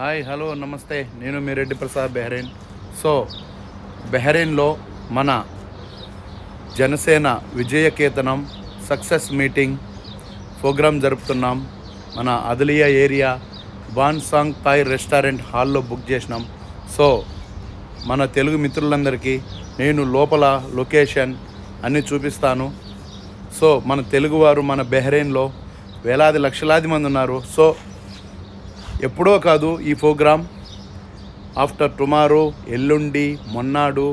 Hi hello నమస్తే. నేను మీ రెడ్డి ప్రసాద్ బెహ్రెయిన్. సో బెహ్రెయిన్లో మన జనసేన విజయకేతనం సక్సెస్ మీటింగ్ ప్రోగ్రాం జరుపుతున్నాం. మన Adliya area Bansang Thai restaurant హాల్లో బుక్ చేసినాం. సో మన తెలుగు మిత్రులందరికీ నేను లోపల లొకేషన్ అన్నీ చూపిస్తాను. సో మన తెలుగువారు మన బెహ్రెయిన్లో వేలాది లక్షలాది మంది ఉన్నారు. సో ఎప్పుడో కాదు ఈ ప్రోగ్రామ్ ఆఫ్టర్ టుమారో ఎల్లుండి మొన్నాడు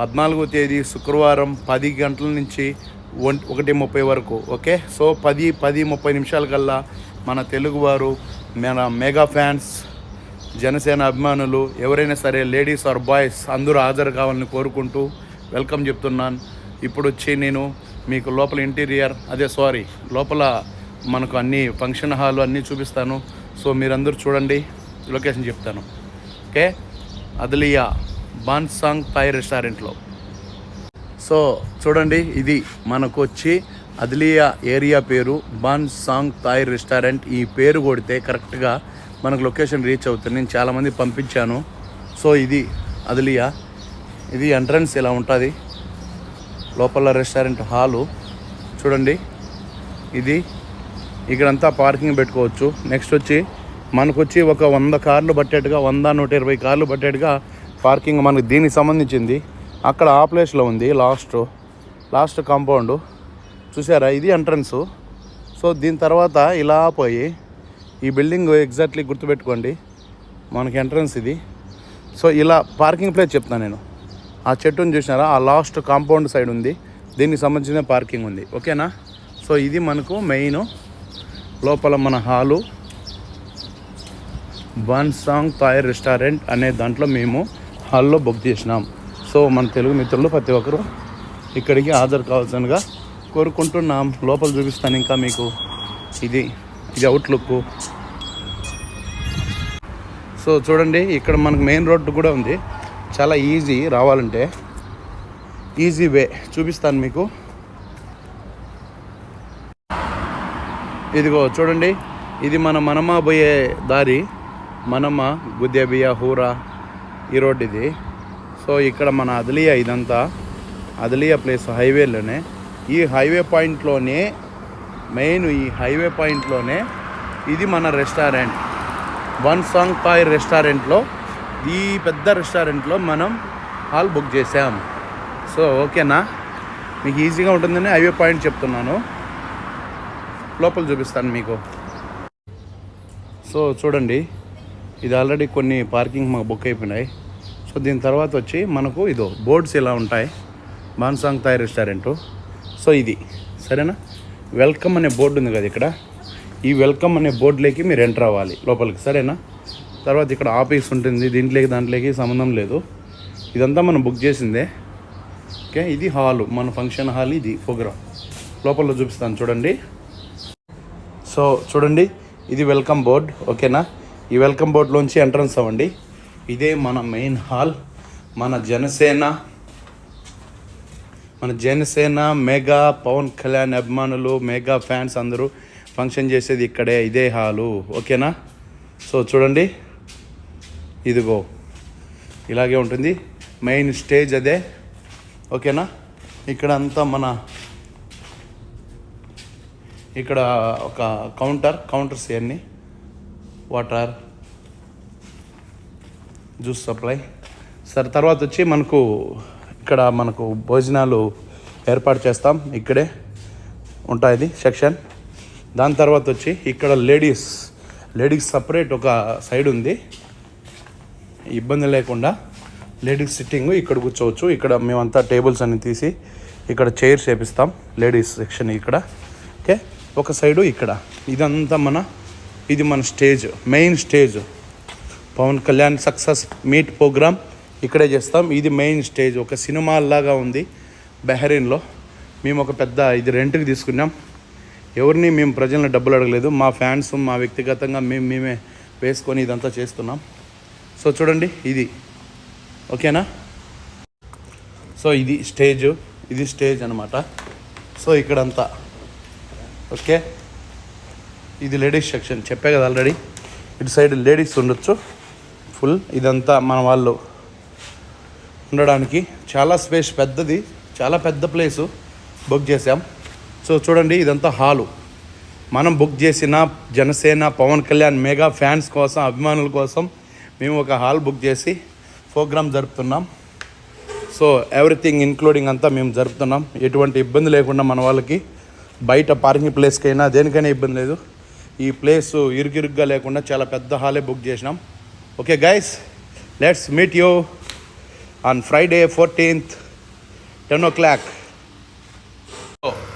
పద్నాలుగో తేదీ శుక్రవారం పది గంటల నుంచి ఒన్- ఒకటి ముప్పై వరకు ఓకే? సో పది పది ముప్పై నిమిషాల కల్లా మన తెలుగువారు మన మెగా ఫ్యాన్స్ జనసేన అభిమానులు ఎవరైనా సరే లేడీస్ ఆర్ బాయ్స్ అందరూ హాజరు కావాలని కోరుకుంటూ వెల్కమ్ చెప్తున్నాను. ఇప్పుడు వచ్చి నేను మీకు లోపల ఇంటీరియర్ అదే సారీ లోపల మనకు అన్ని ఫంక్షన్ హాల్ అన్నీ చూపిస్తాను. సో మీరందరూ చూడండి లొకేషన్ చెప్తాను. ఓకే? అదలియా బాన్సాంగ్ థాయ్ రెస్టారెంట్లో. సో చూడండి ఇది మనకు వచ్చి అదిలియా ఏరియా పేరు బాన్ సాంగ్ థాయ్ రెస్టారెంట్. ఈ పేరు కొడితే కరెక్ట్గా మనకు లొకేషన్ రీచ్ అవుతుంది. నేను చాలామంది పంపించాను. సో ఇది అదిలియా. ఇది ఎంట్రన్స్ ఇలా ఉంటుంది. లోపల రెస్టారెంట్ హాలు. చూడండి ఇది ఇక్కడంతా పార్కింగ్ పెట్టుకోవచ్చు. నెక్స్ట్ వచ్చి మనకు వచ్చి ఒక వంద కార్లు పట్టేట్టుగా వంద నూట ఇరవై కార్లు పట్టేట్టుగా పార్కింగ్ మనకు దీనికి సంబంధించింది. అక్కడ ఆ ప్లేస్లో ఉంది లాస్ట్. Last compound. చూసారా? ఇది ఎంట్రన్స్. సో దీని తర్వాత ఇలా పోయి ఈ బిల్డింగ్ ఎగ్జాక్ట్లీ గుర్తుపెట్టుకోండి. మనకి ఎంట్రన్స్ ఇది. సో ఇలా పార్కింగ్ ప్లేస్ చెప్తాను నేను. ఆ చెట్టుని చూసినారా? ఆ లాస్ట్ కాంపౌండ్ సైడ్ ఉంది. దీనికి సంబంధించిన పార్కింగ్ ఉంది. ఓకేనా? సో ఇది మనకు మెయిన్. లోపల మన హాలు. బాన్సాంగ్ థాయ్ రెస్టారెంట్ అనే దాంట్లో మేము హాల్లో బుక్ చేసినాం. సో మన తెలుగు మిత్రులు ప్రతి ఒక్కరు ఇక్కడికి హాజరు కావాల్సిందిగా కోరుకుంటున్నాం. లోపల చూపిస్తాను ఇంకా మీకు. ఇది ఇది అవుట్లుక్ సో చూడండి ఇక్కడ మనకు మెయిన్ రోడ్డు కూడా ఉంది. చాలా ఈజీ రావాలంటే. ఈజీ వే చూపిస్తాను మీకు. ఇదిగో చూడండి ఇది మన మనమ పోయే దారి. మనమ గుద్దేబియా హూరా ఈ రోడ్ ఇది సో ఇక్కడ మన అదలియా ఇదంతా అదలియా ప్లేస్ హైవేలోనే. ఈ హైవే పాయింట్లోనే మెయిన్ ఈ హైవే పాయింట్లోనే ఇది మన రెస్టారెంట్. వన్ సాంగ్ థాయ్ రెస్టారెంట్లో ఈ పెద్ద రెస్టారెంట్లో మనం హాల్ బుక్ చేసాం సో ఓకేనా? మీకు ఈజీగా ఉంటుందని హైవే పాయింట్ చెప్తున్నాను. లోపల చూపిస్తాను మీకు. సో చూడండి ఇది ఆల్రెడీ కొన్ని పార్కింగ్ మాకు బుక్ అయిపోయినాయి. సో దీని తర్వాత వచ్చి మనకు ఇదో బోర్డ్స్ ఇలా ఉంటాయి. బాన్సాంగ్ థాయ్ రెస్టారెంటు సో ఇది సరేనా? వెల్కమ్ అనే బోర్డు ఉంది కదా ఇక్కడ. ఈ వెల్కమ్ అనే బోర్డులోకి మీరు ఎంటర్ అవ్వాలి లోపలికి సరేనా? తర్వాత ఇక్కడ ఆఫీస్ ఉంటుంది దీంట్లోకి దాంట్లోకి సంబంధం లేదు. ఇదంతా మనం బుక్ చేసిందే. ఓకే ఇది హాలు మన ఫంక్షన్ హాల్ ఇది ప్రోగ్రామ్ లోపల చూపిస్తాను చూడండి. సో చూడండి ఇది వెల్కమ్ బోర్డ్ ఓకేనా? ఈ వెల్కమ్ బోర్డ్లోంచి ఎంట్రన్స్ అవ్వండి. ఇదే మన మెయిన్ హాల్ మన జనసేన మన జనసేన మెగా పవన్ కళ్యాణ్ అభిమానులు మెగా ఫ్యాన్స్ అందరూ ఫంక్షన్ చేసేది ఇక్కడే ఇదే హాలు ఓకేనా? సో చూడండి ఇదిగో ఇలాగే ఉంటుంది. మెయిన్ స్టేజ్ అదే ఓకేనా? ఇక్కడ అంతా మన ఇక్కడ ఒక కౌంటర్ కౌంటర్స్ ఇవన్నీ వాటర్ జ్యూస్ సప్లై సరే తర్వాత వచ్చి మనకు ఇక్కడ మనకు భోజనాలు ఏర్పాటు చేస్తాం. ఇక్కడే ఉంటుంది సెక్షన్. దాని తర్వాత వచ్చి ఇక్కడ లేడీస్ లేడీస్ సపరేట్ ఒక సైడ్ ఉంది. ఇబ్బంది లేకుండా లేడీస్ సిట్టింగ్ ఇక్కడ కూర్చోవచ్చు. ఇక్కడ మేమంతా టేబుల్స్ అన్ని తీసి ఇక్కడ చైర్స్ వేపిస్తాం. లేడీస్ సెక్షన్ ఇక్కడ. ఓకే? ఒక సైడు ఇక్కడ. ఇదంతా మన ఇది మన stage main stage. Pawan Kalyan success meet programme ఇక్కడే చేస్తాం. ఇది మెయిన్ స్టేజ్. ఒక సినిమా లాగా ఉంది బెహరీన్లో మేము ఒక పెద్ద ఇది రెంట్కి తీసుకున్నాం. ఎవరిని మేము ప్రజలను డబ్బులు అడగలేదు. మా ఫ్యాన్స్ మా వ్యక్తిగతంగా మేము మేమే వేసుకొని ఇదంతా చేస్తున్నాం. సో చూడండి ఇది. ఓకేనా? సో ఇది స్టేజ్. ఇది స్టేజ్ అనమాట సో ఇక్కడంతా. ఓకే. ఇది లేడీస్ సెక్షన్ చెప్పే కదా ఆల్రెడీ ఇటు సైడ్ లేడీస్ ఉండొచ్చు. ఫుల్ ఇదంతా మన వాళ్ళు ఉండడానికి. చాలా స్పేస్ పెద్దది. చాలా పెద్ద ప్లేసు బుక్ చేసాం సో చూడండి ఇదంతా హాలు మనం బుక్ చేసిన జనసేన పవన్ కళ్యాణ్ మెగా ఫ్యాన్స్ కోసం అభిమానుల కోసం మేము ఒక హాల్ బుక్ చేసి ప్రోగ్రామ్ జరుపుతున్నాం. సో ఎవ్రీథింగ్ ఇంక్లూడింగ్ అంతా మేము జరుపుతున్నాం. ఎటువంటి ఇబ్బంది లేకుండా మన వాళ్ళకి బయట పార్కింగ్ ప్లేస్కైనా దేనికైనా ఇబ్బంది లేదు. ఈ ప్లేస్ ఇరుకిరుగ్గా లేకుండా చాలా పెద్ద హాలే బుక్ చేసినాం. Okay guys let's meet you on Friday fourteenth ten o'clock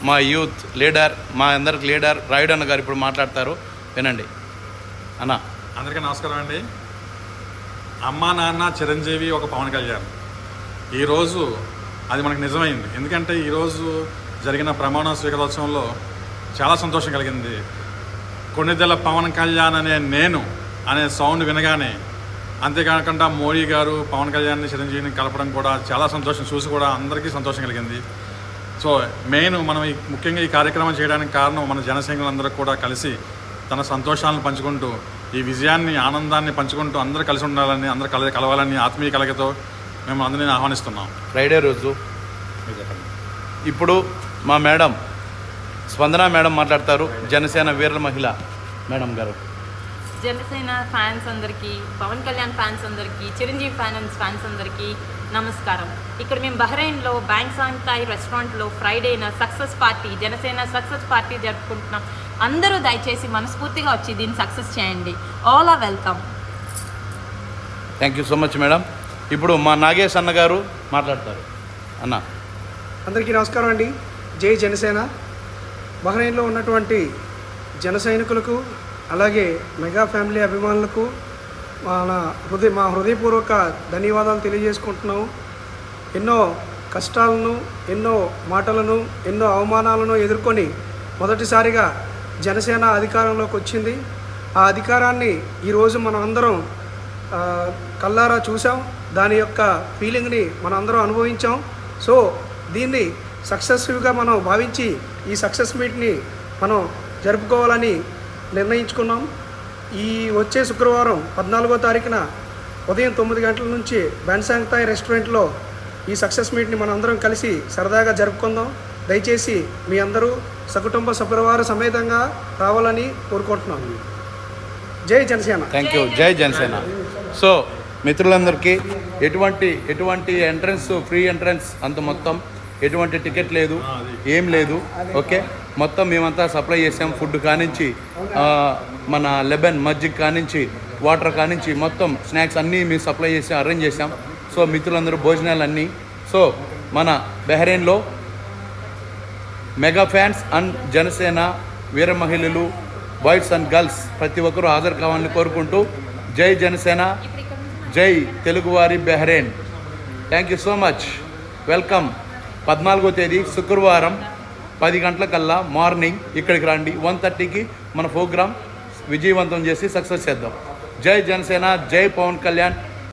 మా యూత్ లీడర్ మా అందరికి లీడర్ రాయుడు అన్న గారు ఇప్పుడు మాట్లాడతారు. వినండి. అన్న. అందరికీ నమస్కారం అండి. అమ్మా నాన్న చిరంజీవి ఒక పవన్ కళ్యాణ్. ఈరోజు అది మనకు నిజమైంది. ఎందుకంటే ఈరోజు జరిగిన ప్రమాణ స్వీకారోత్సవంలో చాలా సంతోషం కలిగింది. కొన్నిదెల పవన్ కళ్యాణ్ అనే నేను అనే సౌండ్ వినగానే అంతేకాకుండా మోడీ గారు పవన్ కళ్యాణ్ని చిరంజీవిని కలపడం కూడా చాలా సంతోషం. చూసి కూడా అందరికీ సంతోషం కలిగింది. సో మెయిన్ మనం ఈ ముఖ్యంగా ఈ కార్యక్రమం చేయడానికి కారణం మన జనసైనికులందరూ కూడా కలిసి తన సంతోషాలను పంచుకుంటూ ఈ విజయాన్ని ఆనందాన్ని పంచుకుంటూ అందరూ కలిసి ఉండాలని అందరూ కల కలవాలని ఆత్మీయ కలగతో మేము అందరినీ ఆహ్వానిస్తున్నాం. ఫ్రైడే రోజు. ఇప్పుడు మా మేడం స్పందన మేడం మాట్లాడతారు. జనసేన వీర మహిళ మేడం గారు. జనసేన ఫ్యాన్స్ అందరికీ పవన్ కళ్యాణ్ ఫ్యాన్స్ అందరికీ చిరంజీవి ఫ్యాన్స్ ఫ్యాన్స్ అందరికీ నమస్కారం. ఇక్కడ మేము బహ్రెయిన్లో బ్యాంక్ సాంతాయి రెస్టారెంట్లో ఫ్రైడేన success party Janasena success party జరుపుకుంటున్నాం. అందరూ దయచేసి మనస్ఫూర్తిగా వచ్చి దీన్ని సక్సెస్ చేయండి. All are welcome thank you so much madam ఇప్పుడు మా నాగేష్ అన్న గారు మాట్లాడతారు. అన్న. అందరికీ నమస్కారం అండి. జై జనసేన. బహ్రెయిన్లో ఉన్నటువంటి జన సైనికులకు అలాగే మెగా ఫ్యామిలీ అభిమానులకు మన హృదయ మా హృదయపూర్వక ధన్యవాదాలు తెలియజేసుకుంటున్నాము. ఎన్నో కష్టాలను ఎన్నో మాటలను ఎన్నో అవమానాలను ఎదుర్కొని మొదటిసారిగా జనసేన అధికారంలోకి వచ్చింది. ఆ అధికారాన్ని ఈరోజు మనం అందరం కల్లారా చూసాం దాని యొక్క ఫీలింగ్ని మనం అందరం అనుభవించాం. సో దీన్ని సక్సెస్ఫుల్గా మనం భావించి ఈ సక్సెస్ మీట్ని మనం జరుపుకోవాలని నిర్ణయించుకున్నాం. ఈ వచ్చే శుక్రవారం పద్నాలుగో తారీఖున ఉదయం తొమ్మిది గంటల నుంచి బెన్సాంగ్తాయ్ రెస్టారెంట్లో ఈ సక్సెస్ మీట్ని మనం అందరం కలిసి సరదాగా జరుపుకుందాం. దయచేసి మీ అందరూ సకుటుంబ సపరివార సమేతంగా రావాలని కోరుకుంటున్నాం. జై జనసేన. థ్యాంక్ యూ జై జనసేన. సో మిత్రులందరికీ ఎటువంటి ఎటువంటి ఎంట్రన్స్ ఫ్రీ ఎంట్రన్స్ అంత మొత్తం ఎటువంటి టికెట్ లేదు ఏం లేదు ఓకే మొత్తం మేమంతా సప్లై చేసాం ఫుడ్ కానించి మన లెబన్ మజ్జిగ్ కానించి వాటర్ కానించి మొత్తం స్నాక్స్ అన్నీ మేము సప్లై చేసాం అరేంజ్ చేసాం. సో మిత్రులందరూ భోజనాలు అన్నీ సో మన బెహ్రెయిన్లో మెగా ఫ్యాన్స్ అండ్ జనసేన వీర మహిళలు బాయ్స్ అండ్ గర్ల్స్ ప్రతి ఒక్కరూ హాజరు కావాలని కోరుకుంటూ జై జనసేన జై తెలుగువారి Bahrain. Thank you so much welcome పద్నాలుగో తేదీ శుక్రవారం పది గంటలకల్లా మార్నింగ్ ఇక్కడికి రండి. వన్ థర్టీకి మన ప్రోగ్రాం విజయవంతం చేసి సక్సెస్ చేద్దాం. జై జనసేన జై పవన్ కళ్యాణ్.